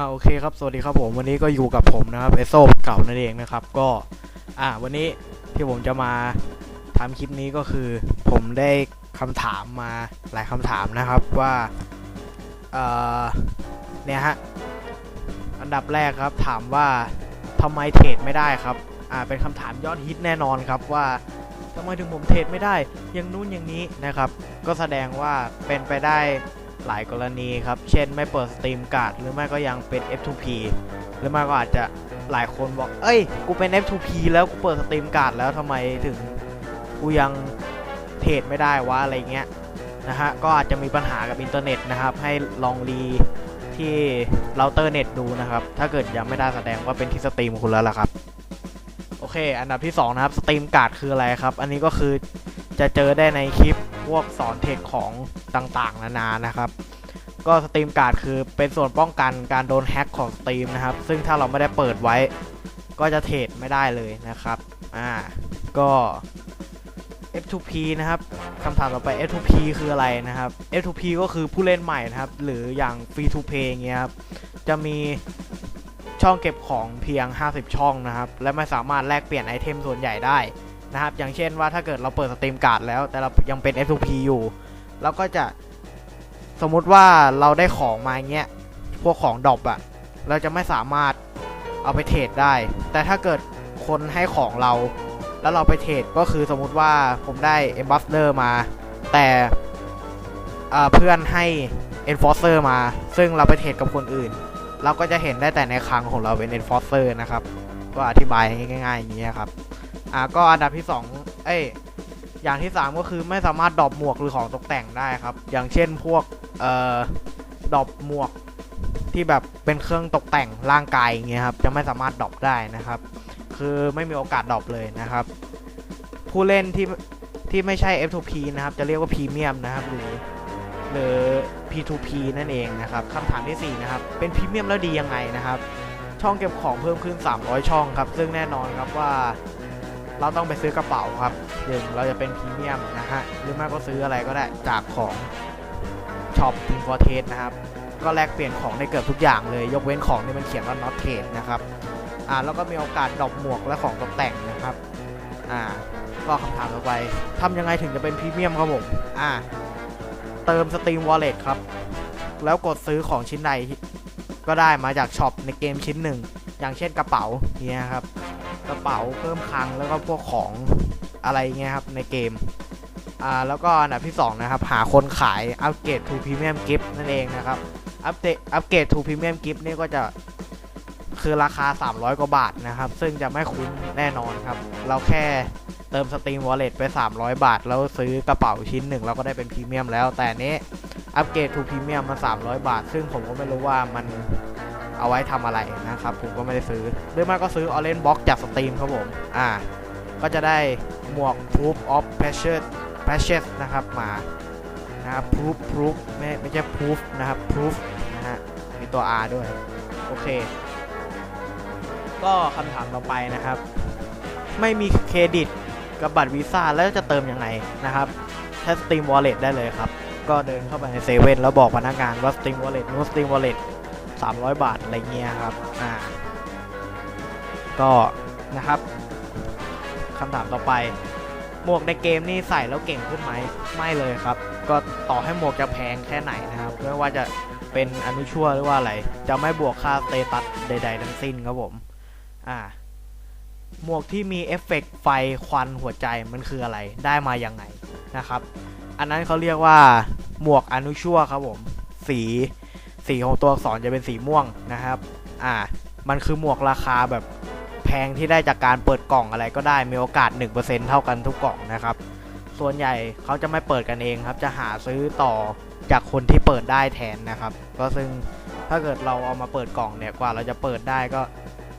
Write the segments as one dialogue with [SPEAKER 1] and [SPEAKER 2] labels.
[SPEAKER 1] อ่าโอเคครับสวัสดีครับผมวันนี้ก็อยู่กับผมนะครับเอโซเก่านั่นเองนะครับก็อ่าวันนี้ที่ผมจะมาทำคลิปนี้ก็คือ ผมได้คำถามมาหลายคำถามนะครับว่าเอ่อเนี่ยฮะอันดับแรกครับถามว่าทำไมเทรดไม่ได้ครับอ่าเป็นคำถามยอดฮิตแน่นอนครับว่าทำไมถึงผมเทรดไม่ได้อย่างนู้นอย่างนี้นะครับ ก็แสดงว่าเป็นไปได้ หลายกรณีครับ เช่นไม่เปิดสตรีมการ์ดหรือไม่ก็ยังเป็น F2P หรือไม่ก็อาจจะหลายคนบอก เอ้ย กูเป็น F2P แล้วกูเปิดสตรีมการ์ดแล้วทำไมถึงกูยังเทรดไม่ได้วะอะไรเงี้ยนะฮะ ก็อาจจะมีปัญหากับอินเทอร์เน็ตนะครับ ให้ลองรีที่เราเตอร์เน็ตดูนะครับ ถ้าเกิดยังไม่ได้แสดงว่าเป็นที่สตรีมคุณแล้วล่ะครับ โอเค อันดับที่ 2 นะครับ สตรีมการ์ดคืออะไรครับ อันนี้ก็คือจะเจอได้ในคลิป พวกสอนเทรดของต่างๆ นานานะครับ ก็สตรีมการ์ดคือเป็นส่วนป้องกันการโดนแฮ็กของสตรีมนะครับ ซึ่งถ้าเราไม่ได้เปิดไว้ ก็จะเทรดไม่ได้เลยนะครับอ่าก็ F2P นะครับคำถามต่อไป F2P คืออะไรนะครับ F2P ก็คือผู้เล่นใหม่นะครับ หรืออย่าง Free to Play อย่างเงี้ยครับ จะมีช่องเก็บของเพียง 50 ช่องนะครับ และไม่สามารถแลกเปลี่ยนไอเทมส่วนใหญ่ได้ นะครับ อย่างเช่นว่าถ้าเกิดเราเปิดสตรีมการ์ดแล้ว แต่เรายังเป็น F2P อยู่เราก็จะสมมุติว่าเราได้ของมาเงี้ยพวกของดรอปอะเราจะไม่สามารถเอาไปเทรดได้ แต่ถ้าเกิดคนให้ของเรา แล้วเราไปเทรดก็คือสมมุติว่าผมได้ e m b a s s d o r มา แต่เพื่อนให้ Enforcer มา ซึ่งเราไปเทรดกับคนอื่น เราก็จะเห็นได้แต่ในคลังของเราเป็น Enforcer นะครับ ก็อธิบายง่ายๆอย่างนี้ยครับ อ่าก็อันดับที่ 2 เอ้ยอย่างที่ 3 ก็คือไม่สามารถดรอปหมวกหรือของตกแต่งได้ครับ อย่างเช่นพวกเอ่อดรอปหมวกที่แบบเป็นเครื่องตกแต่งร่างกายอย่างเงี้ยครับจะไม่สามารถดรอปได้นะครับ คือไม่มีโอกาสดรอปเลยนะครับ ผู้เล่นที่ที่ไม่ใช่ F2P นะครับ จะเรียกว่าพรีเมียมนะครับหรือหรือ P2P นั่นเองนะครับคำถามที่ 4 นะครับ เป็นพรีเมียมแล้วดียังไงนะครับ ช่องเก็บของเพิ่มขึ้น 300 ช่องครับ ซึ่งแน่นอนครับว่า เราต้องไปซื้อกระเป๋าครับหนึ่งเราจะเป็นพรีเมียมนะฮะหรือไม่ก็ซื้ออะไรก็ได้จากของช็อปทีมฟอร์เทสนะครับ ก็แลกเปลี่ยนของได้เกือบทุกอย่างเลย ยกเว้นของที่มันเขียนว่า not trade นะครับอ่าแล้วก็มีโอกาสดรอปหมวกและของตกแต่งนะครับอ่าก็คำถามต่อไปทำยังไงถึงจะเป็นพรีเมียมครับผมอ่าเติม Steam Wallet ครับ แล้วกดซื้อของชิ้นใดก็ได้มาจากช็อปในเกมชิ้นหนึ่ง อย่างเช่นกระเป๋าเนี่ยครับ กระเป๋าเพิ่มคลังแล้วก็พวกของอะไรเงี้ยครับในเกมอ่าแล้วก็อันดับที่ 2 นะครับ หาคนขายอัปเกรด to premium gift นั่นเองนะครับอัปเดตอัปเกรด to premium gift นี่ก็จะคือราคา 300 กว่าบาทนะครับ ซึ่งจะไม่คุ้มแน่นอนครับ เราแค่เติม Steam Wallet ไป 300 บาท แล้วซื้อกระเป๋าชิ้นหนึ่งเราก็ได้เป็นพรีเมียมแล้ว แต่นี้อัปเกรด to premium มา 300 บาท ซึ่งผมก็ไม่รู้ว่ามัน เอาไว้ทำอะไรนะครับผมก็ไม่ได้ซื้อหรือม่ก็ซื้อ Orange Box จาก Steam ครับผมอ่าก็จะได้หมวก Proof of Patches Patches นะครับมานะครับ Proof Proof ไม่ไม่ใช่ Proof นะครับ Proof นะฮะมีตัว R ด้วย โอเค ก็คำถามต่อไปนะครับ ไม่มีเครดิตกับบัตรวีซ่าแล้วจะเติมยังไงนะครับใช้ Steam Wallet ได้เลยครับ ก็เดินเข้าไปในเซเว่นแล้วบอกพนักงานว่า Steam Wallet นู้น Steam Wallet 300 บาทอะไรเงี้ยครับอ่าก็นะครับคำถามต่อไป หมวกในเกมนี่ใส่แล้วเก่งขึ้นไหมไม่เลยครับ ก็ต่อให้หมวกจะแพงแค่ไหนนะครับไม่ว่าจะเป็นอนุชั่วหรือว่าอะไร จะไม่บวกค่าสเตตัสใด ๆ ทั้งสิ้นครับผมอ่าหมวกที่มีเอฟเฟกต์ไฟควันหัวใจมันคืออะไรได้มายังไงนะครับ อันนั้นเขาเรียกว่าหมวกอนุชั่วครับผม สี สีของตัวอักษรจะเป็นสีม่วงนะครับ อ่า มันคือหมวกราคาแบบแพงที่ได้จากการเปิดกล่องอะไรก็ได้มีโอกาส 1%เท่ากันทุกกล่องนะครับ ส่วนใหญ่เขาจะไม่เปิดกันเองครับ จะหาซื้อต่อจากคนที่เปิดได้แทนนะครับ ก็ซึ่งถ้าเกิดเราเอามาเปิดกล่องเนี่ยกว่าเราจะเปิดได้ก็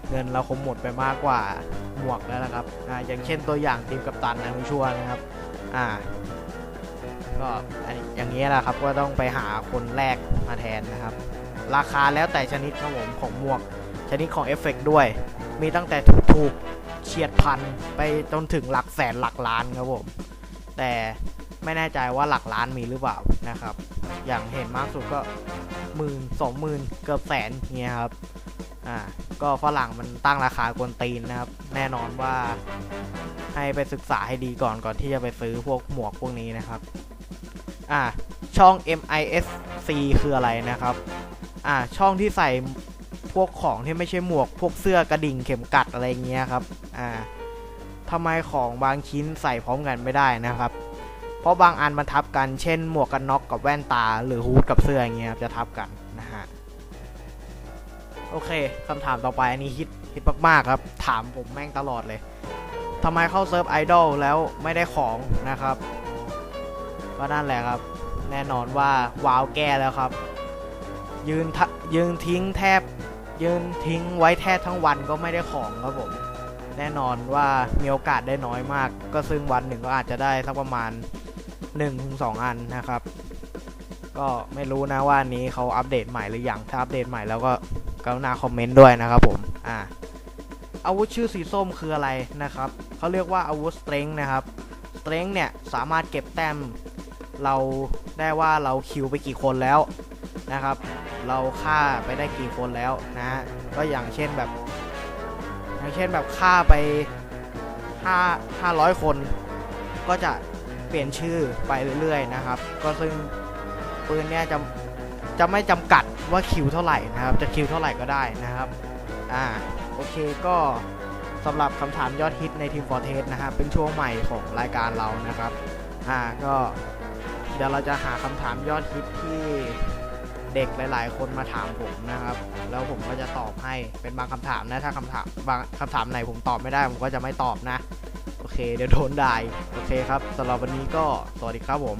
[SPEAKER 1] เงินเราคงหมดไปมากกว่าหมวกแล้วนะครับ อ่า อย่างเช่นตัวอย่างทีมกัปตันอนุชัวนะครับ อ่า ก็อันอย่างนี้แหละครับก็ต้องไปหาคนแรกมาแทนนะครับ ราคาแล้วแต่ชนิดครับผมของหมวก ชนิดของเอฟเฟกต์ด้วย มีตั้งแต่ถูกๆเฉียดพันไปจนถึงหลักแสนหลักล้านครับผมแต่ไม่แน่ใจว่าหลักล้านมีหรือเปล่านะครับ อย่างเห็นมากสุดก็หมื่นสองหมื่นเกือบแสนเงี้ยครับอ่าก็ฝรั่งมันตั้งราคากวนตีนนะครับ แน่นอนว่าให้ไปศึกษาให้ดีก่อนก่อนที่จะไปซื้อพวกหมวกพวกนี้นะครับ อ่าช่อง MISC คืออะไรนะครับ อ่าช่องที่ใส่พวกของที่ไม่ใช่หมวก พวกเสื้อกระดิ่งเข็มกัดอะไรเงี้ยครับ อ่าทำไมของบางชิ้นใส่พร้อมกันไม่ได้นะครับ เพราะบางอันมันทับกัน เช่น หมวกกันน็อกกับแว่นตา หรือฮูดกับเสื้ออย่างเงี้ยครับจะทับกันนะฮะ โอเคคำถามต่อไปอันนี้ฮิตฮิตมากๆครับ ถามผมแม่งตลอดเลยทำไมเข้าเซิร์ฟไอดอลแล้วไม่ได้ของนะครับ ก็นั่นแหละครับ แน่นอนว่าวาวแก้แล้วครับ ยืนทะยืนทิ้งแทบ ยืนทิ้งไว้แทบทั้งวันก็ไม่ได้ของครับผม แน่นอนว่ามีโอกาสได้น้อยมาก ก็ซึ่งวันหนึ่งก็อาจจะได้สักประมาณ1-2 อันนะครับ ก็ไม่รู้นะว่านี้เขาอัปเดตใหม่หรือยังถ้าอัปเดตใหม่แล้วก็กรุณาคอมเมนต์ด้วยนะครับผมอ่าอาวุธชื่อสีส้มคืออะไรนะครับเขาเรียกว่าอาวุธสเตรงนะครับสเตรงเนี่ยสามารถเก็บแต้ม เราได้ว่าเราคิวไปกี่คนแล้วนะครับ เราฆ่าไปได้กี่คนแล้วนะ ก็อย่างเช่นแบบ อย่างเช่นแบบฆ่าไป5 500 คน ก็จะเปลี่ยนชื่อไปเรื่อยๆนะครับ ก็ซึ่งปืนเนี่ยจะจะไม่จำกัดว่าคิวเท่าไหร่นะครับ จะคิวเท่าไหร่ก็ได้นะครับ อ่า โอเคก็สำหรับคำถามยอดฮิตในทีมฟอร์เทสนะครับเป็นช่วงใหม่ของรายการเรานะครับ อ่า ก็ ดี๋ยวเราจะหาคำถามยอดฮิตที่เด็กหลาย ๆ คนมาถามผมนะครับ แล้วผมก็จะตอบให้เป็นบางคำถามนะถ้าคำถามบางคำถามไหนผมตอบไม่ได้ผมก็จะไม่ตอบนะ โอเค เดี๋ยวโดนด่าโอเคครับสำหรับวันนี้ก็สวัสดีครับผม